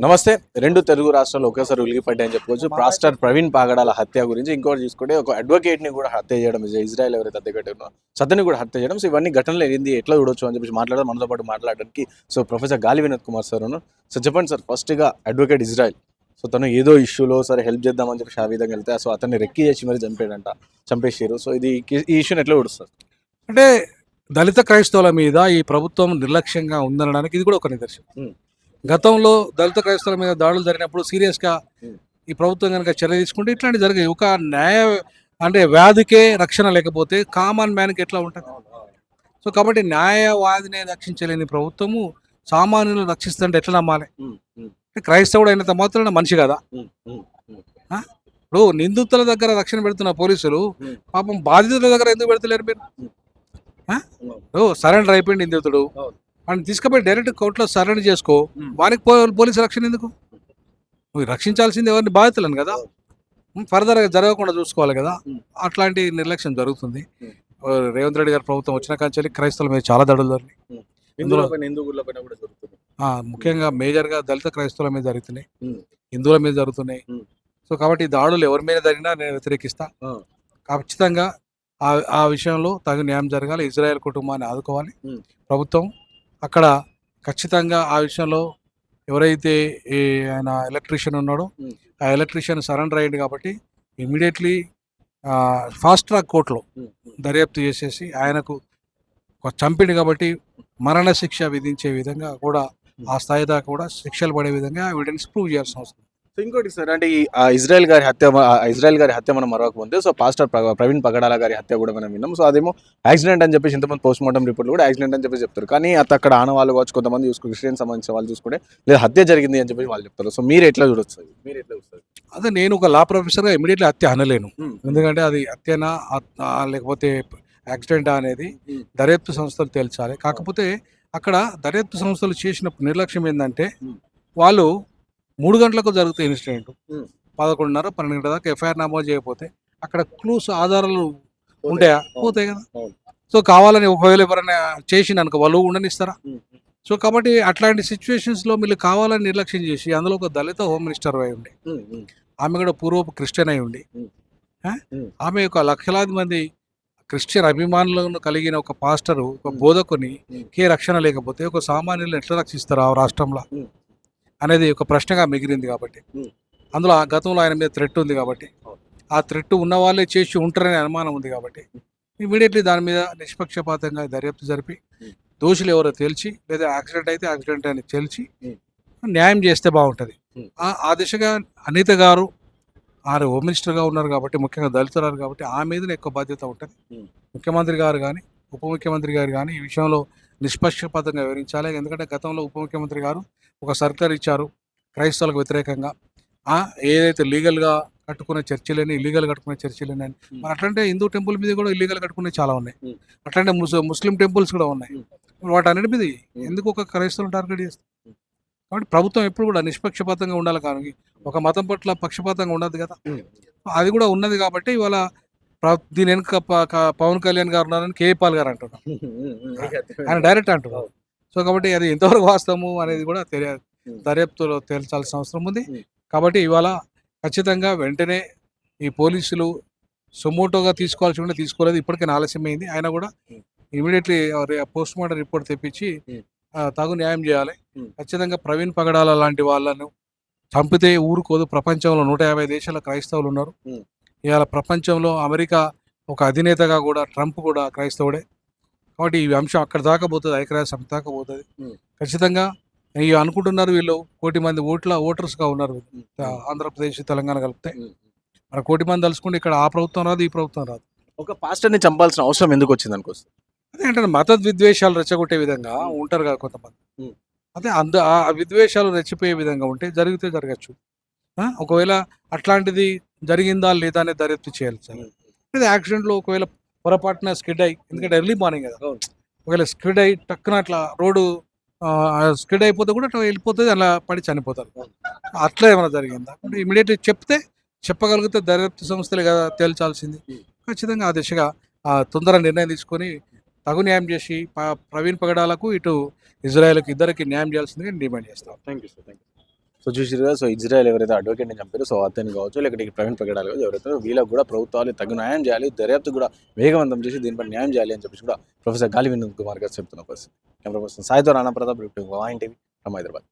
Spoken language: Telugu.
నమస్తే. రెండు తెలుగు రాష్ట్రాలు ఒకేసారి ఉలిగిపడ్డాయని చెప్పుకోవచ్చు. ప్రాస్టర్ ప్రవీణ్ పాగడాల హత్య గురించి ఇంకోటి చూసుకుంటే ఒక అడ్వకేట్ని కూడా హత్య చేయడం ఇజ్- ఇజ్రాయెల్ ఎవరైతే అడ్వకేట్ ఉన్నారో సో అతన్ని కూడా హత్య చేయడం. సో ఇవన్నీ ఘటనలు ఏంది ఎట్లా చూడొచ్చు అని చెప్పి మాట్లాడడం మనతో పాటు మాట్లాడడానికి so professor Gali Vinod Kumar sir ఉన్నారు. సో చెప్పండి సార్ ఫస్ట్గా అడ్వకేట్ ఇజ్రాయెల్. సో తను ఏదో ఇష్యూలో సరే హెల్ప్ చేద్దామని చెప్పి ఆ విధంగా వెళ్తే సో అతన్ని రెక్కి చేసి మరి చంపాడంట చంపేసారు సో ఇది ఈ ఇష్యూని ఎట్లా చూడుస్తారు అంటే దళిత క్రైస్తవుల మీద ఈ ప్రభుత్వం నిర్లక్ష్యంగా ఉందనడానికి ఇది కూడా ఒక నిదర్శనం. గతంలో దళిత క్రైస్తవుల మీద దాడులు జరిగినప్పుడు సీరియస్గా. ఈ ప్రభుత్వం కనుక చర్య తీసుకుంటే ఇట్లాంటివి జరిగాయి. ఒక న్యాయ అంటే వ్యాధికే రక్షణ లేకపోతే కామన్ మ్యాన్కి ఎట్లా ఉంటుంది? సో కాబట్టి న్యాయవాదిని రక్షించలేని ప్రభుత్వము సామాన్యులను రక్షిస్తుంటే ఎట్లా నమ్మాలి? క్రైస్తవుడు అయినంత మాత్రాన మనిషి కదా? ఇప్పుడు నిందితుల దగ్గర రక్షణ పెడుతున్న పోలీసులు. పాపం బాధితుల దగ్గర ఎందుకు పెడతలేరు మీరు? సరెండర్ అయిపోయింది నిందితుడు. వాడిని తీసుకుపోయి డైరెక్ట్ కోర్టులో సరెండర్ చేసుకో. వానికి పోలీసు రక్షణ ఎందుకు? నువ్వు రక్షించాల్సింది ఎవరిని బాధితులను కదా. ఫర్దర్ జరగకుండా చూసుకోవాలి కదా. అట్లాంటి నిర్లక్ష్యం జరుగుతుంది. రేవంత్ రెడ్డి గారి ప్రభుత్వం వచ్చిన కాంచెల్లి క్రైస్తవుల మీద చాలా దాడులు జరిగినాయి ముఖ్యంగా మేజర్గా దళిత క్రైస్తవుల మీద జరుగుతున్నాయి. హిందువుల మీద జరుగుతున్నాయి. సో కాబట్టి ఈ దాడులు ఎవరి మీద జరిగినా నేను వ్యతిరేకిస్తా. ఖచ్చితంగా ఆ ఆ విషయంలో తగు న్యాయం జరగాలి. ఇజ్రాయెల్ కుటుంబాన్ని ఆదుకోవాలి. ప్రభుత్వం అక్కడ ఖచ్చితంగా ఆ విషయంలో ఎవరైతే ఈ ఆయన ఎలక్ట్రీషియన్ ఉన్నాడో. ఆ ఎలక్ట్రీషియన్ సరెండర్ అయ్యింది కాబట్టి ఇమీడియట్లీ ఫాస్ట్ ట్రాక్ కోర్టులో దర్యాప్తు చేసేసి ఆయనకు చంపిడి కాబట్టి మరణ శిక్ష విధించే విధంగా కూడా ఆ స్థాయి దాకా కూడా శిక్షలు పడే విధంగా ఎవిడెన్స్ ప్రూవ్ చేయాల్సిన అవసరం. సో ఇంకోటి సార్ అంటే ఈ ఇజ్రాయెల్ గారి హత్య ఇజ్రాయెల్ గారి హత్య మనం మరొక ముందే సో పాస్టర్ ప్ర- ప్రవీణ్ పగడాల గారి హత్య కూడా మనం విన్నాం. సో అదేమో యాక్సిడెంట్ అని చెప్పేసి ఇంతమంది పోస్ట్ మార్టం రిపోర్ట్లు కూడా యాక్సిడెంట్ అని చెప్పేసి చెప్తారు. కానీ అత అక్కడ ఆనవాళ్ళు కావచ్చు కొంతమంది చూసుకో క్రిస్టియన్ సంబంధించిన వాళ్ళు చూసుకుంటే లేదా హత్య జరిగింది అని చెప్పేసి వాళ్ళు చెప్తారు. సో మీరు ఎట్లా చూడొచ్చు? మీరు ఎట్లా చూస్తారు? అదే నేను ఒక లా ప్రొఫెసర్గా ఇమీడియట్లీ హత్య అనలేను. ఎందుకంటే అది హత్యనా లేకపోతే యాక్సిడెంటా అనేది దర్యాప్తు సంస్థలు తేల్చాలి. కాకపోతే అక్కడ దర్యాప్తు సంస్థలు చేసిన నిర్లక్ష్యం ఏంటంటే. వాళ్ళు మూడు గంటలకు జరుగుతాయి ఇన్సిడెంట్. పదకొండున్నర పన్నెండు గంటల దాకా ఎఫ్ఐఆర్ నమోదు చేయకపోతే అక్కడ క్లూస్ ఆధారాలు ఉంటాయా పోతాయి కదా. సో కావాలని ఒకవేళ ఎవరైనా చేసిన అనుకో వాళ్ళు ఉండనిస్తారా సో కాబట్టి అట్లాంటి సిచ్యువేషన్స్లో మీరు కావాలని నిర్లక్ష్యం చేసి అందులో ఒక దళిత హోమ్ మినిస్టర్ అయి ఉండి ఆమె కూడా పూర్వపు క్రిస్టియన్ అయి ఉండి. ఆమె ఒక లక్షలాది మంది క్రిస్టియన్ అభిమానులను కలిగిన ఒక పాస్టరు ఒక. బోధకుని. కే రక్షణ లేకపోతే ఒక సామాన్యులను ఎట్లా రక్షిస్తారు ఆ రాష్ట్రంలో. అనేది ఒక ప్రశ్నగా మిగిలింది కాబట్టి. అందులో ఆ గతంలో ఆయన మీద థ్రెట్ ఉంది కాబట్టి. ఆ థ్రెట్ ఉన్న వాళ్ళే చేసి ఉంటారనే అనుమానం ఉంది కాబట్టి ఇమీడియట్లీ దాని మీద నిష్పక్షపాతంగా దర్యాప్తు జరిపి. దోషులు ఎవరో తేల్చి లేదా యాక్సిడెంట్ అయితే యాక్సిడెంట్ అని తేల్చి Hmm. న్యాయం చేస్తే బాగుంటుంది. ఆ- దిశగా అనిత గారు ఆరు హోమ్ మినిస్టర్గా ఉన్నారు కాబట్టి ముఖ్యంగా దళితురాలు కాబట్టి ఆ మీదనే ఎక్కువ బాధ్యత ఉంటుంది. ముఖ్యమంత్రి గారు కానీ ఉప ముఖ్యమంత్రి గారు కానీ ఈ విషయంలో నిష్పక్షపాతంగా వివరించాలి. ఎందుకంటే గతంలో ఉప ముఖ్యమంత్రి గారు ఒక సర్కార్ ఇచ్చారు క్రైస్తవులకు వ్యతిరేకంగా. ఏదైతే లీగల్గా కట్టుకునే చర్చిలని ఇల్లీగల్ కట్టుకునే చర్చిలని అని. మరి అట్లాంటే హిందూ టెంపుల్ మీద కూడా ఇల్లీగల్ కట్టుకునే చాలా ఉన్నాయి. అట్లాంటే ముస్ ముస్లిం టెంపుల్స్ కూడా ఉన్నాయి. Hmm. వాటన్నిటి మీద. ఎందుకు ఒక క్రైస్తవులు టార్గెట్ చేస్తారు? కాబట్టి ప్రభుత్వం ఎప్పుడు కూడా నిష్పక్షపాతంగా ఉండాలి కానీ ఒక మతం పట్ల పక్షపాతంగా ఉండదు కదా. అది కూడా ఉన్నది కాబట్టి ఇవాళ దీని వెనుక పవన్ కళ్యాణ్ గారు ఉన్నారని కేఏ పాల్ గారు అంటున్నారు. ఆయన డైరెక్ట్ అంటున్నారు. సో కాబట్టి అది ఎంతవరకు వాస్తవము అనేది కూడా తెలియ. దర్యాప్తులో తేల్చాల్సిన అవసరం ఉంది. కాబట్టి ఇవాళ ఖచ్చితంగా వెంటనే ఈ పోలీసులు సొమోటోగా తీసుకోవాల్సి ఉంటే తీసుకోలేదు. ఇప్పటికే ఆలస్యమైంది. ఆయన కూడా. ఇమీడియట్లీ పోస్ట్ మార్టం రిపోర్ట్ తెప్పించి తగు న్యాయం చేయాలి. ఖచ్చితంగా ప్రవీణ్ పగడాల లాంటి వాళ్ళను చంపితే ఊరుకోదు. ప్రపంచంలో నూట యాభై దేశాల క్రైస్తవులు ఉన్నారు. ఇవాళ ప్రపంచంలో అమెరికా ఒక అధినేతగా కూడా ట్రంప్ కూడా క్రైస్తవుడే. కాబట్టి ఈ అంశం అక్కడ దాకా పోతుంది ఐక్యరాజ్య సమితి దాకా పోతుంది. ఖచ్చితంగా ఇవి అనుకుంటున్నారు వీళ్ళు కోటి మంది ఓట్ల ఓటర్స్గా ఉన్నారు ఆంధ్రప్రదేశ్ తెలంగాణ కలిపితే. మరి కోటి మంది తలుచుకుంటే ఇక్కడ ఆ ప్రభుత్వం రాదు ఈ ప్రభుత్వం రాదు. ఒక పాస్టర్ని చంపాల్సిన అవసరం ఎందుకు వచ్చింది అనుకోవచ్చు? అదే అంటే మత విద్వేషాలు రెచ్చగొట్టే విధంగా ఉంటారు కదా కొంతమంది. అదే అంద ఆ విద్వేషాలు రెచ్చిపోయే విధంగా ఉంటే జరిగితే జరగచ్చు. ఒకవేళ అట్లాంటిది జరిగిందా లేదా అనేది దర్యాప్తు చేయాలి సార్. ఇది యాక్సిడెంట్లో ఒకవేళ పొరపాటున స్కిడ్ అయ్యి ఎందుకంటే ఎర్లీ మార్నింగ్ కదా. ఒకవేళ స్కిడ్ అయ్యి టక్కున అట్లా రోడ్డు స్కిడ్ అయిపోతే కూడా అట్లా వెళ్ళిపోతుంది అలా పడి చనిపోతారు. అట్లా ఏమైనా జరిగిందా? ఇమీడియట్లీ చెప్తే చెప్పగలిగితే దర్యాప్తు సంస్థలే కదా తేల్చాల్సింది. ఖచ్చితంగా ఆ దిశగా తొందర నిర్ణయం తీసుకొని తగు న్యాయం చేసి ప్రవీణ్ పగడాలకు ఇటు ఇజ్రాయెల్కి ఇద్దరికి న్యాయం చేయాల్సిందిగా డిమాండ్ చేస్తాను thank you sir thank you so చూసిరుగా so Israel ఎవరైతే అడ్వకేట్ని చంపారో సో అతను కావచ్చు లేకపోతే ప్రవీణ్ ప్రకటాలు కావచ్చు ఎవరైతే వీళ్ళకి కూడా ప్రభుత్వాలు తగు న్యాయం చేయాలి దర్యాప్తు కూడా వేగవంతం చేసి దీనిపై న్యాయం చేయాలి అని చెప్పేసి కూడా ప్రొఫెసర్ గాలి వినోద్ కుమార్ గారు చెప్తున్న పరిస్థితి. కెమెరా పర్సన్ సాయితో రాణా ప్రతాప్ వాయిన్ వాయింటివి ఫ్రమ్ హైదరాబాద్.